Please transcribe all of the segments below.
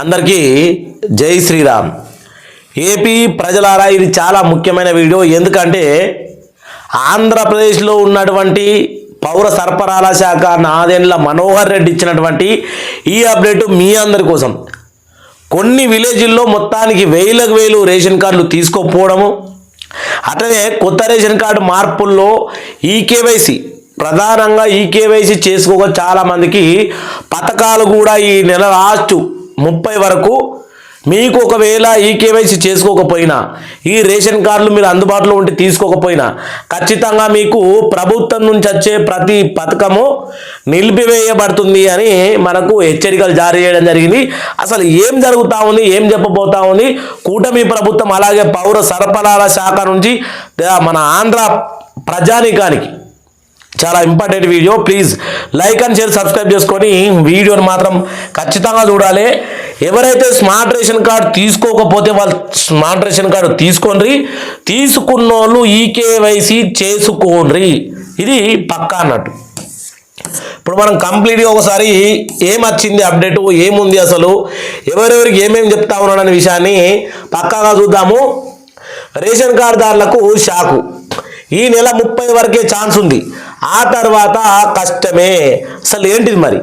అందరికీ జై శ్రీరామ్. ఏపీ ప్రజలారా ఇది చాలా ముఖ్యమైన వీడియో. ఎందుకంటే ఆంధ్రప్రదేశ్లో ఉన్నటువంటి పౌర సరఫరాల శాఖ నాదెండ్ల మనోహర్ రెడ్డి ఇచ్చినటువంటి ఈ అప్డేటు మీ అందరి కోసం. కొన్ని విలేజ్ల్లో మొత్తానికి వేలకు వేలు రేషన్ కార్డులు తీసుకోకపోవడము అట్లనే కొత్త రేషన్ కార్డు మార్పుల్లో ఈ కేవైసీ ప్రధానంగా ఈ కేవైసీ చేసుకోక చాలామందికి పథకాలు కూడా ఈ నెల లాస్ట్ ముప్పై వరకు మీకు ఒకవేళ ఈ కేవైసీ చేసుకోకపోయినా ఈ రేషన్ కార్డులు మీరు అందుబాటులో ఉంటే తీసుకోకపోయినా ఖచ్చితంగా మీకు ప్రభుత్వం నుంచి వచ్చే ప్రతి పథకము నిలిపివేయబడుతుంది అని మనకు హెచ్చరికలు జారీ చేయడం జరిగింది. అసలు ఏం జరుగుతూ ఉంది ఏం చెప్పబోతా ఉంది? కూటమి ప్రభుత్వం అలాగే పౌర సరఫరాల శాఖ నుంచి మన ఆంధ్ర ప్రజానికానికి చాలా important video. Please like and share subscribe చేసుకొని వీడియోని మాత్రం ఖచ్చితంగా చూడాలి. ఎవరైతే స్మార్ట్ రేషన్ కార్డు తీసుకోకపోతే వాళ్ళు స్మార్ట్ రేషన్ కార్డు తీసుకోండి. తీసుకున్న వాళ్ళు ఈకేవైసీ చేసుకోండి. ఇది పక్కా అన్నట్టు. ఇప్పుడు మనం కంప్లీట్గా ఒకసారి ఏమొచ్చింది అప్డేట్ ఏముంది అసలు ఎవరెవరికి ఏమేమి చెప్తా ఉన్నాడు అనే విషయాన్ని పక్కాగా చూద్దాము. రేషన్ కార్డుదారులకు షాకు. ఈ నెల ముప్పై వరకే ఛాన్స్ ఉంది. ఆ తర్వాత కష్టమే. అసలు ఏంటిది మరి?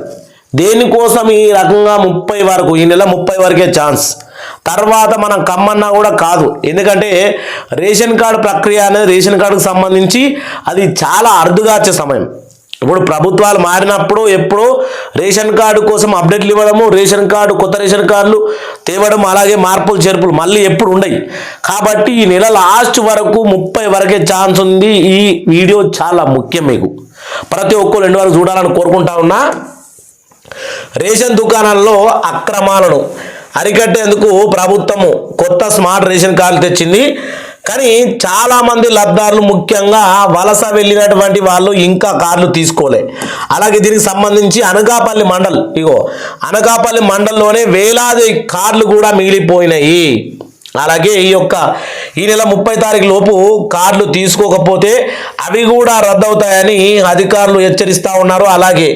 దేనికోసం ఈ రకంగా ముప్పై వరకు ఈ నెల ముప్పై వరకే ఛాన్స్? తర్వాత మనం కమ్మన్నా కూడా కాదు. ఎందుకంటే రేషన్ కార్డు ప్రక్రియ అనేది రేషన్ కార్డుకు సంబంధించి అది చాలా అరుదుగా వచ్చే సమయం. ఇప్పుడు ప్రభుత్వాలు మారినప్పుడు ఎప్పుడు రేషన్ కార్డు కోసం అప్డేట్లు ఇవ్వడము రేషన్ కార్డు కొత్త రేషన్ కార్డులు తేవడం అలాగే మార్పులు చేర్పులు మళ్ళీ ఎప్పుడు ఉండయి. కాబట్టి ఈ నెల లాస్ట్ వరకు ముప్పై వరకే ఛాన్స్ ఉంది. ఈ వీడియో చాలా ముఖ్యం మీకు. ప్రతి ఒక్కరు రెండు వరకు చూడాలని కోరుకుంటా ఉన్నా. రేషన్ దుకాణాల్లో అక్రమాలను అరికట్టేందుకు ప్రభుత్వము కొత్త స్మార్ట్ రేషన్ కార్డు తెచ్చింది. కానీ చాలామంది లబ్ధారులు ముఖ్యంగా వలస వెళ్ళినటువంటి వాళ్ళు ఇంకా కార్లు తీసుకోలే. అలాగే దీనికి సంబంధించి అనకాపల్లి మండల్ ఇగో అనకాపల్లి మండలంలోనే వేలాది కార్లు కూడా మిగిలిపోయినాయి. అలాగే ఈ యొక్క ఈ నెల ముప్పై తారీఖు లోపు కార్డులు తీసుకోకపోతే అవి కూడా రద్దవుతాయని అధికారులు హెచ్చరిస్తూ ఉన్నారు. అలాగే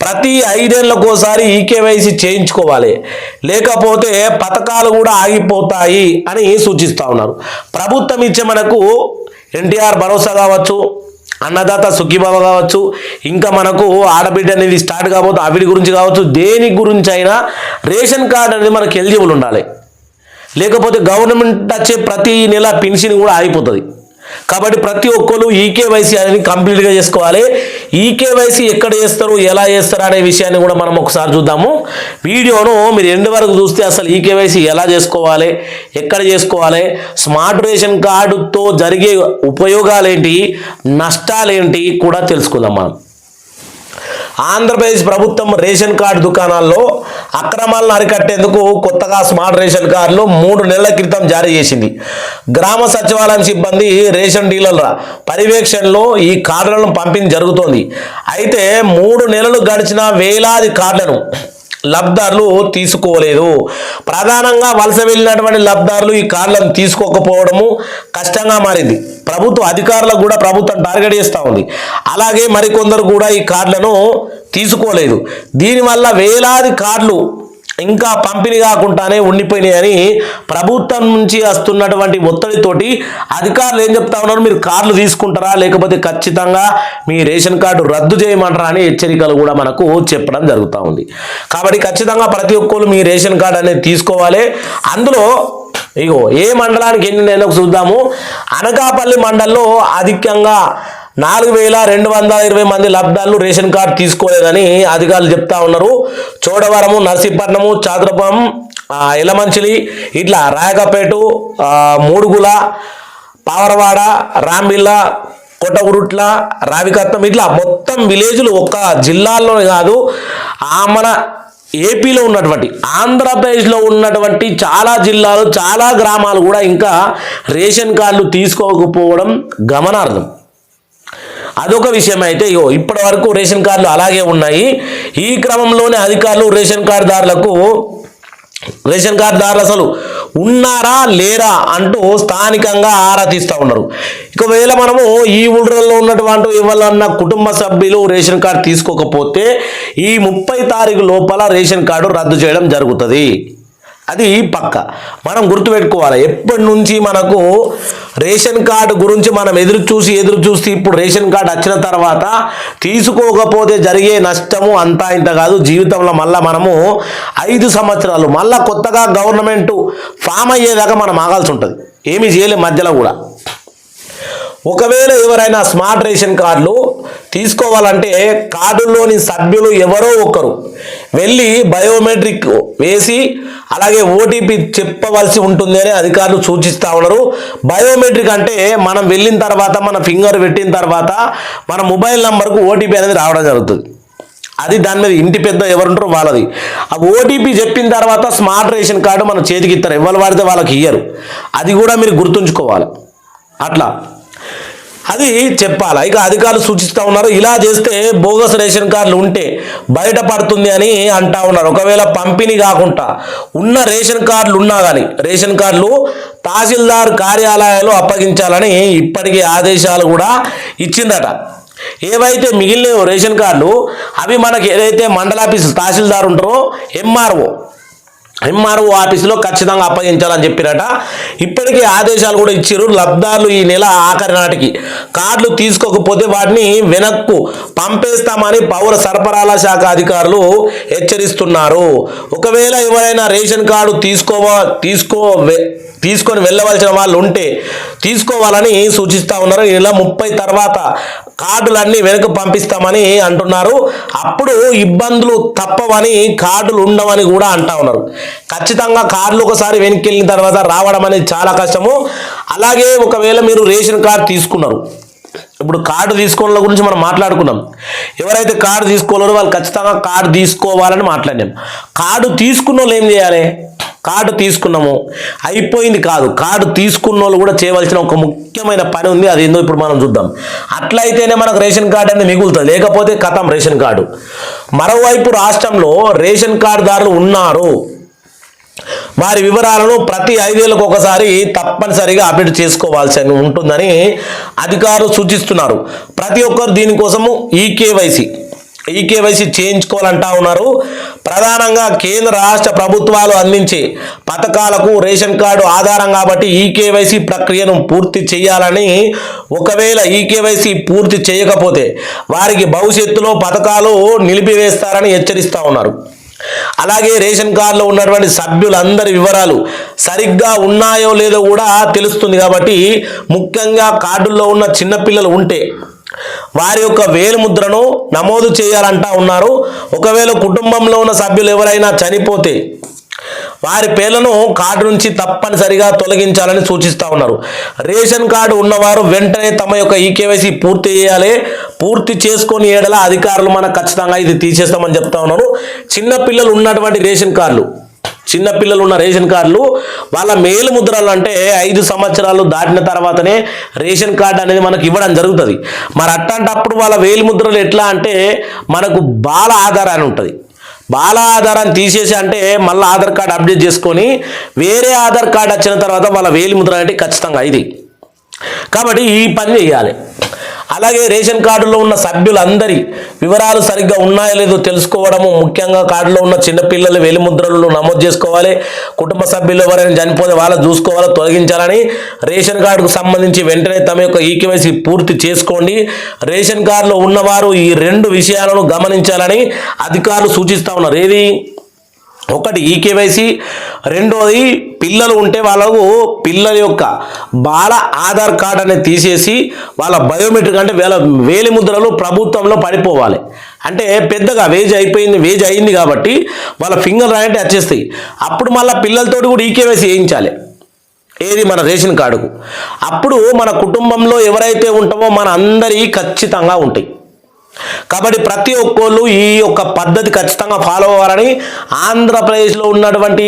ప్రతి ఐదేళ్ళకోసారి ఈకేవైసీ చేయించుకోవాలి. లేకపోతే పథకాలు కూడా ఆగిపోతాయి అని సూచిస్తూ ఉన్నారు. ప్రభుత్వం ఇచ్చే మనకు ఎన్టీఆర్ భరోసా కావచ్చు అన్నదాత సుఖీబాబా కావచ్చు ఇంకా మనకు ఆడబిడ్డ అనేది స్టార్ట్ కాబోతు అవిడి గురించి కావచ్చు దేని గురించి అయినా రేషన్ కార్డు అనేది మనకు ఎలిజిబుల్ ఉండాలి. లేకపోతే గవర్నమెంట్ వచ్చే ప్రతి నెల పెన్షన్ కూడా ఆగిపోతుంది. కాబట్టి ప్రతి ఒక్కరు ఈకేవైసీ అనేది కంప్లీట్గా చేసుకోవాలి. ఈకేవైసీ ఎక్కడ చేస్తారు ఎలా చేస్తారు అనే విషయాన్ని కూడా మనం ఒకసారి చూద్దాము. వీడియోను మీరు ఎండ్ వరకు చూస్తే అసలు ఈకేవైసీ ఎలా చేసుకోవాలి ఎక్కడ చేసుకోవాలి స్మార్ట్ రేషన్ కార్డుతో జరిగే ఉపయోగాలేంటి నష్టాలేంటి కూడా తెలుసుకుందాం మనం. ఆంధ్రప్రదేశ్ ప్రభుత్వం రేషన్ కార్డు దుకాణాల్లో అక్రమాలను అరికట్టేందుకు కొత్తగా స్మార్ట్ రేషన్ కార్డులు మూడు నెలల క్రితం జారీ చేసింది. గ్రామ సచివాలయం సిబ్బంది రేషన్ డీలర్ల పర్యవేక్షణలో ఈ కార్డులను పంపిణీ జరుగుతోంది. అయితే మూడు నెలలు గడిచిన వేలాది కార్డులను లబ్ధారులు తీసుకోలేదు. ప్రధానంగా వలస వెళ్ళినటువంటి లబ్ధారులు ఈ కార్లను తీసుకోకపోవడము కష్టంగా మారింది. ప్రభుత్వ అధికారులకు కూడా ప్రభుత్వం టార్గెట్ చేస్తూ ఉంది. అలాగే మరికొందరు కూడా ఈ కార్లను తీసుకోలేదు. దీనివల్ల వేలాది కార్డులు ఇంకా పంపిణీ కాకుండానే ఉండిపోయినాయని ప్రభుత్వం నుంచి వస్తున్నటువంటి ఒత్తిడితోటి అధికారులు ఏం చెప్తా ఉన్నారు? మీరు కార్లు తీసుకుంటారా? లేకపోతే ఖచ్చితంగా మీ రేషన్ కార్డు రద్దు చేయమంటారా అని హెచ్చరికలు కూడా మనకు చెప్పడం జరుగుతూ ఉంది. కాబట్టి ఖచ్చితంగా ప్రతి ఒక్కరు మీ రేషన్ కార్డు అనేది తీసుకోవాలి. అందులో ఇగో ఏ మండలానికి ఎన్ని నేను చూద్దాము? అనకాపల్లి మండలంలో అధికంగా నాలుగు వేల రెండు వందల ఇరవై మంది లబ్ధాలు రేషన్ కార్డు తీసుకోలేదని అధికారులు చెప్తా ఉన్నారు. చోడవరము నర్సీపట్నము చాతురపురం ఇలమంచిలి ఎలమంచిలి ఇట్లా రాయకపేట మూడుగుల పావరవాడ రాంబిల్ల కొట్టగురుట్ల రావికత్నం ఇట్లా మొత్తం విలేజ్లు ఒక్క జిల్లాల్లో కాదు ఆ మన ఏపీలో ఉన్నటువంటి ఆంధ్రప్రదేశ్లో ఉన్నటువంటి చాలా జిల్లాలు చాలా గ్రామాలు కూడా ఇంకా రేషన్ కార్డులు తీసుకోకపోవడం గమనార్థం అదొక విషయం అయితే ఇగో ఇప్పటి వరకు రేషన్ కార్డులు అలాగే ఉన్నాయి. ఈ క్రమంలోనే అధికారులు రేషన్ కార్డుదారులకు రేషన్ కార్డుదారులు అసలు ఉన్నారా లేరా అంటూ స్థానికంగా ఆరా తీస్తూ ఉన్నారు. ఒకవేళ మనము ఈ ఊళ్ళలో ఉన్నటువంటి ఎవరన్నా కుటుంబ సభ్యులు రేషన్ కార్డు తీసుకోకపోతే ఈ ముప్పై తారీఖు లోపల రేషన్ కార్డు రద్దు చేయడం జరుగుతుంది. అది పక్క. మనం గుర్తుపెట్టుకోవాలి ఎప్పటి నుంచి మనకు రేషన్ కార్డు గురించి మనం ఎదురు చూసి ఎదురు చూసి ఇప్పుడు రేషన్ కార్డు వచ్చిన తర్వాత తీసుకోకపోతే జరిగే నష్టము అంతా ఇంత కాదు. జీవితంలో మళ్ళీ మనము ఐదు సంవత్సరాలు మళ్ళీ కొత్తగా గవర్నమెంట్ ఫామ్ అయ్యేదాకా మనం ఆగాల్సి ఉంటుంది. ఏమీ చేయలేము మధ్యలో కూడా. ఒకవేళ ఎవరైనా స్మార్ట్ రేషన్ కార్డులు తీసుకోవాలంటే కార్డులోని సభ్యులు ఎవరో ఒకరు. వెళ్ళి బయోమెట్రిక్ వేసి అలాగే ఓటీపీ చెప్పవలసి ఉంటుంది అని అధికారులు సూచిస్తూ ఉన్నారు. బయోమెట్రిక్ అంటే మనం వెళ్ళిన తర్వాత మన ఫింగర్ పెట్టిన తర్వాత మన మొబైల్ నెంబర్కు ఓటీపీ అనేది రావడం జరుగుతుంది. అది దాని మీద ఇంటి పెద్ద ఎవరుంటారో వాళ్ళది. ఆ ఓటీపీ చెప్పిన తర్వాత స్మార్ట్ రేషన్ కార్డు మన చేతికి ఇస్తారు. ఎవరు వాడితే వాళ్ళకి ఇయ్యరు. అది కూడా మీరు గుర్తుంచుకోవాలి. అట్లా. అది చెప్పాలి? ఇక అధికారులు సూచిస్తూ ఉన్నారు ఇలా చేస్తే బోగస్ రేషన్ కార్డులు ఉంటే బయటపడుతుంది అని అంటా ఉన్నారు. ఒకవేళ పంపిణీ కాకుండా ఉన్న రేషన్ కార్డులు ఉన్నా కానీ రేషన్ కార్డులు తహసీల్దార్ కార్యాలయాలు అప్పగించాలని ఇప్పటికే ఆదేశాలు కూడా ఇచ్చిందట. ఏవైతే మిగిలిన రేషన్ కార్డులు అవి మనకి ఏదైతే మండలాఫీసు తహసీల్దార్ ఉంటారో ఎంఆర్ఓ ఎంఆర్ఓ ఆఫీసులో ఖచ్చితంగా అప్పగించాలని చెప్పినట ఇప్పటికే ఆదేశాలు కూడా ఇచ్చారు లబ్ధారులు ఈ నెల ఆఖరి నాటికి. కార్డులు తీసుకోకపోతే వాటిని వెనక్కు పంపేస్తామని పౌర సరఫరాల శాఖ అధికారులు హెచ్చరిస్తున్నారు. ఒకవేళ ఎవరైనా రేషన్ కార్డు తీసుకో తీసుకో తీసుకొని వెళ్ళవలసిన వాళ్ళు ఉంటే తీసుకోవాలని సూచిస్తూ ఉన్నారు. ఈ నెల ముప్పై తర్వాత కార్డులన్నీ వెనక్కి పంపిస్తామని అంటున్నారు. అప్పుడు ఇబ్బందులు తప్పవని కార్డులు ఉండవని కూడా అంటా ఉన్నారు. ఖచ్చితంగా కార్డులు ఒకసారి వెనక్కి వెళ్ళిన తర్వాత రావడం అనేది చాలా కష్టము. అలాగే ఒకవేళ మీరు రేషన్ కార్డు తీసుకున్నారు. ఇప్పుడు కార్డు తీసుకోవడం గురించి మనం మాట్లాడుకున్నాం. ఎవరైతే కార్డు తీసుకోలేరో వాళ్ళు ఖచ్చితంగా కార్డు తీసుకోవాలని మాట్లాడినాం. కార్డు తీసుకున్న వాళ్ళు ఏం చేయాలి? కార్డు తీసుకున్నాము. అయిపోయింది కాదు. కార్డు తీసుకున్న వాళ్ళు కూడా చేయవలసిన ఒక ముఖ్యమైన పని ఉంది. అది ఏందో ఇప్పుడు మనం చూద్దాం. అట్లయితేనే మనకు రేషన్ కార్డు అనేది మిగులుతుంది. లేకపోతే కథం రేషన్ కార్డు. మరోవైపు రాష్ట్రంలో రేషన్ కార్డుదారులు ఉన్నారు. వారి వివరాలను ప్రతి ఐదేళ్ళకు ఒకసారి తప్పనిసరిగా అప్డేట్ చేసుకోవాల్సి ఉంటుందని అధికారులు సూచిస్తున్నారు. ప్రతి ఒక్కరు దీనికోసము ఈకేవైసీ ఈకేవైసీ చేయించుకోవాలంటా ఉన్నారు. ప్రధానంగా కేంద్ర రాష్ట్ర ప్రభుత్వాలు అందించే పథకాలకు రేషన్ కార్డు ఆధారం కాబట్టి ఈకేవైసీ ప్రక్రియను పూర్తి చేయాలని ఒకవేళ ఈకేవైసీ పూర్తి చేయకపోతే వారికి భవిష్యత్తులో పథకాలు నిలిపివేస్తారని హెచ్చరిస్తూ ఉన్నారు. అలాగే రేషన్ కార్డులో ఉన్నటువంటి సభ్యులందరి వివరాలు సరిగ్గా ఉన్నాయో లేదో కూడా తెలుస్తుంది కాబట్టి ముఖ్యంగా కార్డుల్లో ఉన్న చిన్నపిల్లలు ఉంటే వారి యొక్క వేలిముద్రను నమోదు చేయాలంటా ఉన్నారు. ఒకవేళ కుటుంబంలో ఉన్న సభ్యులు ఎవరైనా చనిపోతే వారి పేర్లను కార్డు నుంచి తప్పనిసరిగా తొలగించాలని సూచిస్తూ ఉన్నారు. రేషన్ కార్డు ఉన్నవారు వెంటనే తమ యొక్క ఈకేవైసీ పూర్తి చేయాలి. పూర్తి చేసుకొని ఏడల అధికారులు మనకు ఖచ్చితంగా ఇది తీసేస్తామని చెప్తా ఉన్నారు. చిన్నపిల్లలు ఉన్నటువంటి రేషన్ కార్డులు చిన్నపిల్లలు ఉన్న రేషన్ కార్డులు వాళ్ళ మేలు ముద్రలు అంటే ఐదు సంవత్సరాలు దాటిన తర్వాతనే రేషన్ కార్డు అనేది మనకు ఇవ్వడం జరుగుతుంది. మరి అట్లాంటప్పుడు వాళ్ళ వేలు ముద్రలు ఎట్లా అంటే మనకు బాల ఆధారాన్ని ఉంటుంది. బాల ఆధారాన్ని తీసేసి అంటే మళ్ళీ ఆధార్ కార్డు అప్డేట్ చేసుకొని వేరే ఆధార్ కార్డు వచ్చిన తర్వాత వాళ్ళ వేలి ముద్ర అంటే ఖచ్చితంగా ఇది. కాబట్టి ఈ పని చేయాలి. అలాగే రేషన్ కార్డులో ఉన్న సభ్యులందరి వివరాలు సరిగ్గా ఉన్నాయో లేదో తెలుసుకోవడము ముఖ్యంగా కార్డులో ఉన్న చిన్నపిల్లల వెలిముద్రలను నమోదు చేసుకోవాలి. కుటుంబ సభ్యులు ఎవరైనా చనిపోతే వాళ్ళు చూసుకోవాలో తొలగించాలని. రేషన్ కార్డుకు సంబంధించి వెంటనే తమ యొక్క ఈకేవైసీ పూర్తి చేసుకోండి. రేషన్ కార్డులో ఉన్నవారు ఈ రెండు విషయాలను గమనించాలని అధికారులు సూచిస్తా ఉన్నారు. ఏది? ఒకటి ఈ కేవైసీ రెండోది పిల్లలు ఉంటే వాళ్ళకు పిల్లల యొక్క బాల ఆధార్ కార్డ్ అనేది తీసేసి వాళ్ళ బయోమెట్రిక్ అంటే వేల వేలి ముద్రలు ప్రభుత్వంలో పడిపోవాలి. అంటే పెద్దగా వేజ్ అయిపోయింది వేజ్ అయింది కాబట్టి వాళ్ళ ఫింగర్ రాయంటే వచ్చేస్తాయి. అప్పుడు మళ్ళీ పిల్లలతోటి కూడా ఈ కేవైసీ వేయించాలి. ఏది మన రేషన్ కార్డుకు. అప్పుడు మన కుటుంబంలో ఎవరైతే ఉంటామో మన అందరి ఖచ్చితంగా ఉంటాయి. కాబట్టి ప్రతి ఒక్కళ్ళు ఈ యొక్క పద్ధతి ఖచ్చితంగా ఫాలో అవ్వాలని ఆంధ్రప్రదేశ్లో ఉన్నటువంటి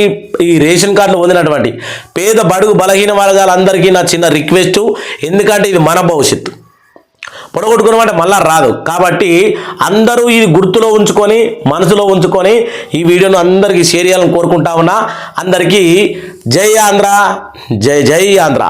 ఈ రేషన్ కార్డులు పొందినటువంటి పేద బడుగు బలహీన వర్గాలందరికీ నా చిన్న రిక్వెస్ట్. ఎందుకంటే ఇది మన భవిష్యత్తు. పొడగొట్టుకున్నమాట మళ్ళా రాదు. కాబట్టి అందరూ ఇది గుర్తులో ఉంచుకొని మనసులో ఉంచుకొని ఈ వీడియోను అందరికీ షేర్ చేయాలని కోరుకుంటా ఉన్నా. అందరికీ జై ఆంధ్ర జై జై ఆంధ్ర.